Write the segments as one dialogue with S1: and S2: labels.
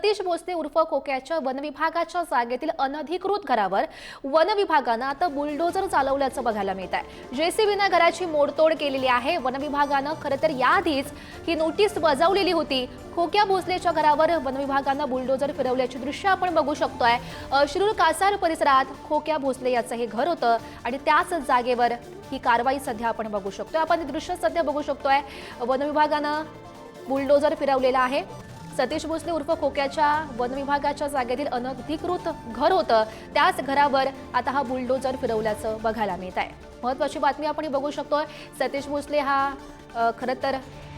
S1: सतीश भोसले उर्फ खोक्याच्या वनविभागाच्या जागेतील अनधिकृत घरावर वनविभागानं आता बुलडोजर चालवल्याचं बघायला मिळत आहे. जेसीबीनं घराची मोडतोड केलेली आहे. वनविभागानं खरं तर याआधीच ही नोटीस बजावलेली होती. खोक्या भोसलेच्या घरावर वनविभागानं बुलडोजर फिरवल्याची दृश्य आपण बघू शकतोय. शिरूर कासार परिसरात खोक्या भोसले याचं हे घर होतं आणि त्याच जागेवर ही कारवाई सध्या आपण बघू शकतोय. आपण दृश्य सध्या बघू शकतोय. वनविभागानं बुलडोजर फिरवलेला आहे. सतीश भोसले उर्फ खोक्याच्या वनविभागाच्या जागेतील अनधिकृत घर होतं. त्याच घरावर आता हा बुलडोजर फिरवल्याचं बघायला मिळत आहे. महत्वाची बातमी आपण बघू शकतोय. सतीश भोसले हा खरं तर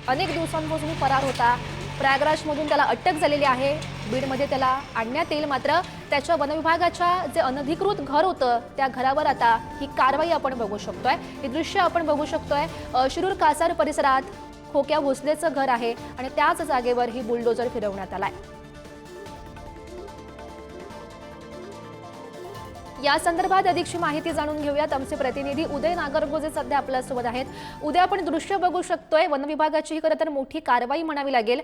S1: अनेक दिवसांपासून फरार होता. प्रयागराजमधून त्याला अटक झालेली आहे. बीडमध्ये त्याला आणण्यात येईल मात्र त्याच्या वनविभागाच्या जे अनधिकृत घर होतं त्या घरावर आता ही कारवाई आपण बघू शकतोय. हे दृश्य आपण बघू शकतोय. शिरूर कासार परिसरात खोक्या भोसलेचं घर आहे आणि त्याच जागेवर ही बुलडोजर फिरवण्यात आलाय. या संदर्भात अधिकची माहिती जाणून घेऊयात. आमचे प्रतिनिधी उदय नागरगोजे सध्या आपल्यासोबत आहेत. उद्या आपण दृश्य बघू शकतोय. वन विभागाची ही खरं तर मोठी कारवाई म्हणावी लागेल.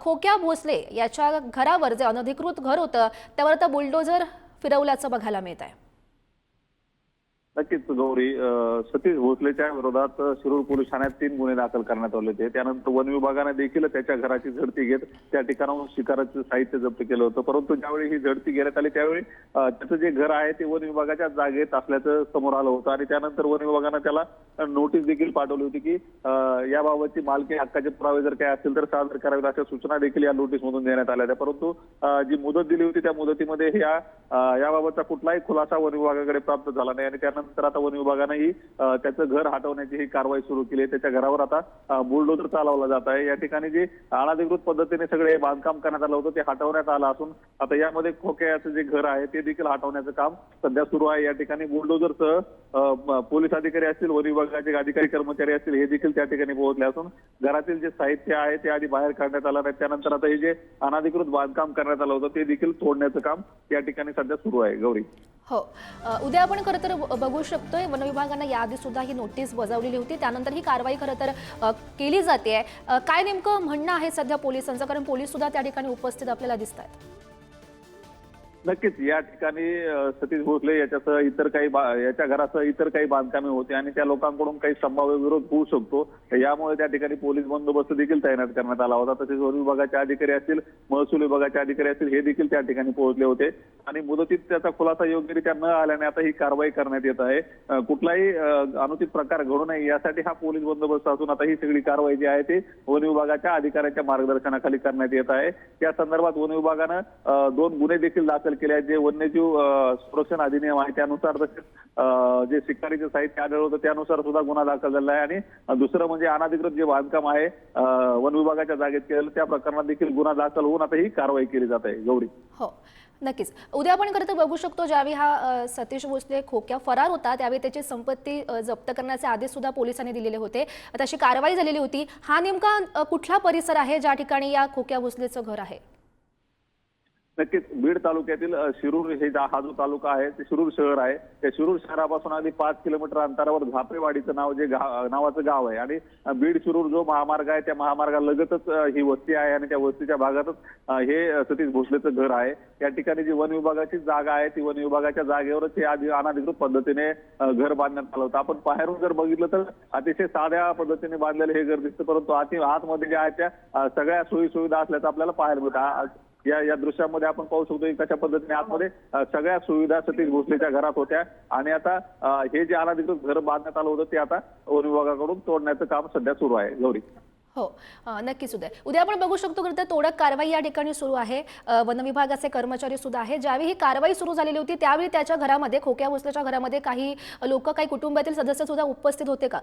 S1: खोक्या भोसले याच्या घरावर जे अनधिकृत घर होतं त्यावर आता बुलडोजर फिरवल्याचं बघायला मिळत आहे
S2: नक्कीच गौरी. सतीश भोसलेच्या विरोधात शिरूर पोलीस ठाण्यात तीन गुन्हे दाखल करण्यात आले होते. त्यानंतर वन विभागाने देखील त्याच्या घराची झडती घेत त्या ठिकाणाहून शिकाराचं साहित्य जप्त केलं होतं. परंतु ज्यावेळी ही झडती घेण्यात आली त्यावेळी त्याचं जे घर आहे ते वन विभागाच्या जागेत असल्याचं समोर आलं होतं आणि त्यानंतर वन विभागानं त्याला नोटीस देखील पाठवली होती की याबाबतची मालकी हक्काचे पुरावे जर काय असतील तर सादर करावेत अशा सूचना देखील या नोटीसमधून देण्यात आल्या होत्या. परंतु जी मुदत दिली होती त्या मुदतीमध्ये या याबाबतचा कुठलाही खुलासा वन विभागाकडे प्राप्त झाला नाही आणि त्यानंतर आता वन विभागानंही त्याचं घर हटवण्याची ही कारवाई सुरू केली आहे. त्याच्या घरावर आता बुलडोजर चालवला जात आहे. या ठिकाणी जे अनाधिकृत पद्धतीने सगळे बांधकाम करण्यात आलं होतं ते हटवण्यात आलं असून आता यामध्ये खोक्याचं जे घर आहे ते देखील हटवण्याचं काम सध्या सुरू आहे. या ठिकाणी बुलडोजरसह पोलीस अधिकारी असतील वन विभागाचे अधिकारी कर्मचारी असतील हे देखील त्या ठिकाणी पोहोचले असून घरातील जे साहित्य आहे ते आधी बाहेर काढण्यात आलं नाही. त्यानंतर आता हे जे अनाधिकृत बांधकाम करण्यात आलं होतं ते देखील तोडण्याचं काम या ठिकाणी सध्या सुरू आहे. गौरी.
S1: हो. उद्या आपण खरं तर बघू शकतोय वनविभागानं याआधी सुद्धा ही नोटीस बजावलेली होती. त्यानंतर ही कारवाई खरं तर केली जाते. काय नेमकं म्हणणं आहे सध्या पोलिसांचं? कारण पोलीस सुद्धा त्या ठिकाणी उपस्थित आपल्याला दिसत आहेत.
S2: नक्कीच. या ठिकाणी सतीश भोसले याच्यासह इतर काही याच्या घरासह इतर काही बांधकामे होते आणि त्या लोकांकडून काही संभाव्य विरोध होऊ शकतो. यामुळे त्या ठिकाणी पोलीस बंदोबस्त देखील तैनात करण्यात आला होता. तसेच वन विभागाचे अधिकारी असतील महसूल विभागाचे अधिकारी असतील हे देखील त्या ठिकाणी पोहोचले होते. आणि मुदतीत त्याचा खुलासा योग्यरित्या न आल्याने आता ही कारवाई करण्यात येत आहे. कुठलाही अनुचित प्रकार घडू नये यासाठी हा पोलीस बंदोबस्त असून आता ही सगळी कारवाई जी आहे ती वन विभागाच्या अधिकाऱ्यांच्या मार्गदर्शनाखाली करण्यात येत आहे. या संदर्भात वन विभागानं दोन गुन्हे देखील दाखल केले आहेत. जे वन्यजीव संरक्षण अधिनियम आहे त्यानुसार तसेच जे शिकारीचे साहित्य आढळलं होतं त्यानुसार सुद्धा गुन्हा दाखल झाला आहे. आणि दुसरं म्हणजे अनाधिकृत जे बांधकाम आहे वन विभागाच्या जागेत केलेलं त्या प्रकरणात देखील गुन्हा दाखल होऊन आता ही कारवाई केली जात आहे. गौरी
S1: हो. नक्कीच. उद्या आपण खरं तर बघू शकतो ज्यावेळी हा सतीश भोसले खोक्या फरार होता त्यावेळी त्याची संपत्ती जप्त करण्याचे आदेश सुद्धा पोलिसांनी दिलेले होते. तशी कारवाई झालेली होती. हा नेमका कुठला परिसर आहे ज्या ठिकाणी या खोक्या भोसलेचं घर आहे?
S2: नक्कीच बीड तालुक्यातील शिरूर हे हा जो तालुका आहे ते शिरूर शहर आहे. त्या शिरूर शहरापासून अगदी पाच किलोमीटर अंतरावर झापेवाडीचं नाव जे गाव नावाचं गाव आहे. आणि बीड शिरूर जो महामार्ग आहे त्या महामार्गालगतच ही वस्ती आहे आणि त्या वस्तीच्या भागातच हे सतीश भोसलेचं घर आहे. या ठिकाणी जी वन विभागाची जागा आहे ती वन विभागाच्या जागेवरच हे आधी अनधिकृत पद्धतीने घर बांधण्यात आलं होतं. आपण बाहेरून जर बघितलं तर अतिशय साध्या पद्धतीने बांधलेलं हे घर दिसतं परंतु आत आतमध्ये जे आहे त्या सगळ्या सोयी सुविधा असल्याचं आपल्याला पाहायला मिळतं. या या दृश्यामध्ये आपण पाहू शकतो की कशा पद्धतीने आतमध्ये सगळ्या सुविधा सतीश भोसलेच्या घरात होत्या. आणि आता हे जे अनाधिकृत घर बांधण्यात आलं होतं ते आता वन विभागाकडून तोडण्याचं काम सध्या सुरू आहे. गौरी.
S1: हो नक्कीच उद्या. उद्या आपण बघू शकतो खरं तर तोडक कारवाई या ठिकाणी सुरू आहे. वन विभागाचे कर्मचारी सुद्धा आहे ज्यावेळी ही कारवाई सुरू झालेली होती त्यावेळी त्याच्या घरामध्ये खोक्या भोसलेच्या घरामध्ये काही लोक काही कुटुंबातील सदस्य सुद्धा उपस्थित होते का?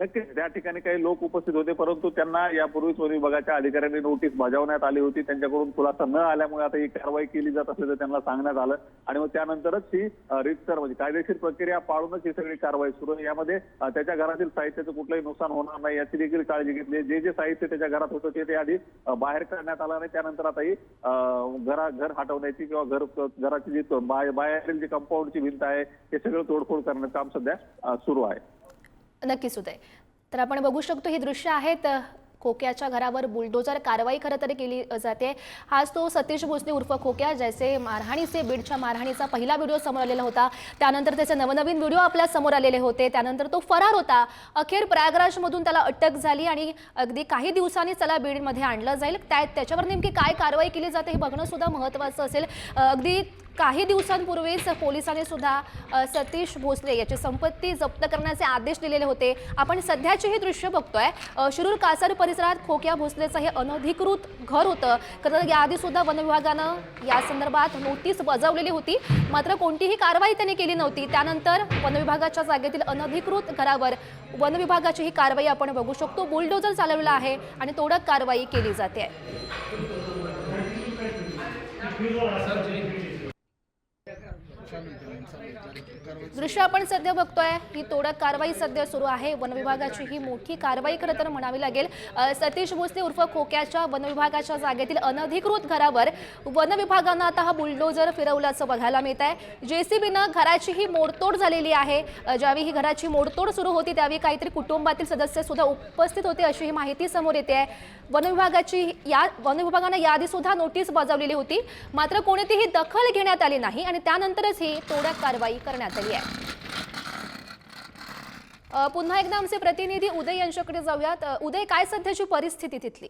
S2: नक्कीच. त्या ठिकाणी काही लोक उपस्थित होते परंतु त्यांना यापूर्वीच वन विभागाच्या अधिकाऱ्यांनी नोटीस बजावण्यात आली होती. त्यांच्याकडून खुलासा न आल्यामुळे आता ही कारवाई केली जात असल्याचं त्यांना सांगण्यात आलं. आणि मग त्यानंतरच ही रितसर म्हणजे कायदेशीर प्रक्रिया पाळूनच ही सगळी कारवाई सुरू आहे. यामध्ये त्याच्या घरातील साहित्याचं कुठलंही नुकसान होणार नाही याची देखील काळजी घेतली जे जे साहित्य त्याच्या घरात होतं ते ते आधी बाहेर काढण्यात आलं आणि त्यानंतर आता ही घरा घर हटवण्याची किंवा घर घराची जी बाहेर- बाहेरील जी कंपाऊंडची भिंत आहे हे सगळं तोडफोड करण्याचं काम सध्या सुरू आहे.
S1: नक्कीच उदय तर आपण बघू शकतो ही दृश्य आहेत खोक्याच्या घरावर बुलडोजर कारवाई खरं तर केली जाते. हाच तो सतीश भोसले उर्फ खोक्या ज्याचे मारहाणीचे बीडच्या मारहाणीचा पहिला व्हिडिओ समोर आलेला होता. त्यानंतर त्याचे नवनवीन व्हिडिओ आपल्यासमोर आलेले होते. त्यानंतर तो फरार होता. अखेर प्रयागराजमधून त्याला अटक झाली आणि अगदी काही दिवसांनीच त्याला बीडमध्ये आणलं जाईल. त्या त्याच्यावर नेमकी काय कारवाई केली जाते हे बघणं सुद्धा महत्त्वाचं असेल. अगदी काही दिवसांपूर्वीच पोलिसांनी सुद्धा सतीश भोसले याची संपत्ती जप्त करण्याचे आदेश दिलेले होते. आपण सध्याचे हे दृश्य बघतोय. शिरूर कासार परिसरात खोक्या भोसलेचं हे अनधिकृत घर होतं. खरं याआधी सुद्धा वनविभागानं या संदर्भात नोटीस बजावलेली होती. मात्र कोणतीही कारवाई त्यांनी केली नव्हती. त्यानंतर वन विभागाच्या जागेतील अनधिकृत घरावर वनविभागाची ही कारवाई आपण बघू शकतो. बुलडोजर चालवला आहे आणि तोडक कारवाई केली जाते. दृश्य आपण सध्या बघतोय ही तोडक कारवाई सध्या सुरू आहे. वन विभागाची ही मोठी कारवाई खरं तर म्हणावी लागेल. सतीश भोसले उर्फ खोक्याच्या वन विभागाच्या जागेतील अनधिकृत घरावर वनविभागानं आता हा बुलडोजर फिरवल्याचं बघायला मिळत आहे. जेसीबीनं घराची ही मोडतोड झालेली आहे. ज्यावेळी ही घराची मोडतोड सुरू होती त्यावेळी काहीतरी कुटुंबातील सदस्य सुद्धा उपस्थित होते अशी ही माहिती समोर येते आहे. वनविभागाची या वनविभागानं याआधी सुद्धा नोटीस बजावलेली होती. मात्र कोणतीही दखल घेण्यात आली नाही आणि त्यानंतरच ही तोडक कारवाई करण्यात आली आहे. पुन्हा एकदा आमचे प्रतिनिधी उदय यांच्याकडे जाऊयात. उदय काय सध्याची परिस्थिती तिथली?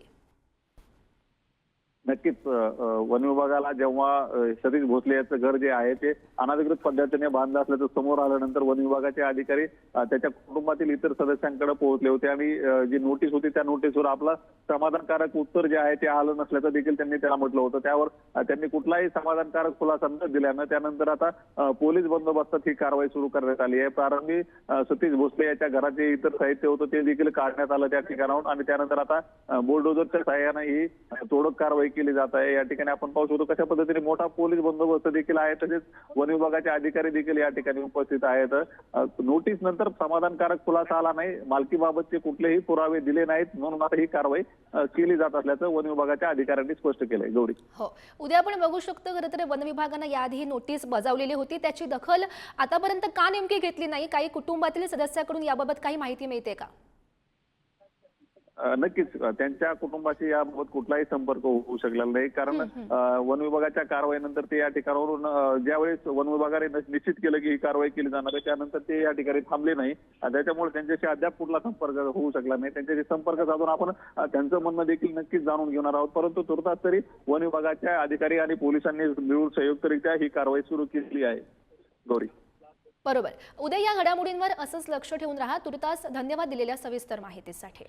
S2: नक्कीच वन विभागाला जेव्हा सतीश भोसले याचं घर जे आहे ते अनधिकृत पद्धतीने बांधलं असल्याचं समोर आल्यानंतर वन विभागाचे अधिकारी त्याच्या कुटुंबातील इतर सदस्यांकडे पोहोचले होते. आणि जी नोटीस होती त्या नोटीसवर आपला समाधानकारक उत्तर जे आहे ते आलं नसल्याचं देखील त्यांनी त्याला म्हटलं होतं. त्यावर त्यांनी कुठलाही समाधानकारक खुलासा न दिल्यानं त्यानंतर आता पोलीस बंदोबस्तात ही कारवाई सुरू करण्यात आली आहे. प्रारंभी सतीश भोसले याच्या घरात जे इतर साहित्य होतं ते देखील काढण्यात आलं त्या ठिकाणाहून. आणि त्यानंतर आता बुलडोजरच्या बुलडोझरच्या सहाय्यानं ही तोडक कारवाई केली जात आहे. या ठिकाणी आपण पाहू शकतो कशा पद्धतीने मोठा पोलीस बंदोबस्त देखील आहे. तसेच वन विभागाचे अधिकारी देखील या ठिकाणी उपस्थित आहेत. नोटीस नंतर समाधानकारक खुलासा आला नाही. मालकीबाबतचे कुठलेही पुरावे दिले नाहीत. म्हणून आता ही कारवाई केली जात असल्याचं वन विभागाच्या अधिकाऱ्यांनी स्पष्ट केलंय. गौरी.
S1: हो. उद्या आपण बघू शकतो खरं तर वन विभागानं याआधी नोटीस बजावलेली होती. त्याची दखल आतापर्यंत का नेमकी घेतली नाही? काही कुटुंबातील सदस्याकडून याबाबत काही माहिती मिळते का?
S2: नक्कीच. त्यांच्या कुटुंबाशी याबाबत कुठलाही संपर्क होऊ शकलेला नाही. कारण वन विभागाच्या कारवाईनंतर ते या ठिकाणावरून ज्यावेळेस वन विभागाने निश्चित केलं की ही कारवाई केली जाणार आहे त्यानंतर ते या ठिकाणी थांबले नाही. त्याच्यामुळे त्यांच्याशी अद्याप कुठला संपर्क होऊ शकला नाही. त्यांच्याशी संपर्क साधून आपण त्यांचं म्हणणं देखील नक्कीच जाणून घेणार आहोत. परंतु तुर्तास तरी वन विभागाच्या अधिकारी आणि पोलिसांनी मिळून संयुक्तरित्या ही कारवाई सुरू केली आहे. गौरी.
S1: बरोबर. उद्या या घडामोडींवर असंच लक्ष ठेवून राहा. तुर्तास धन्यवाद दिलेल्या सविस्तर माहितीसाठी.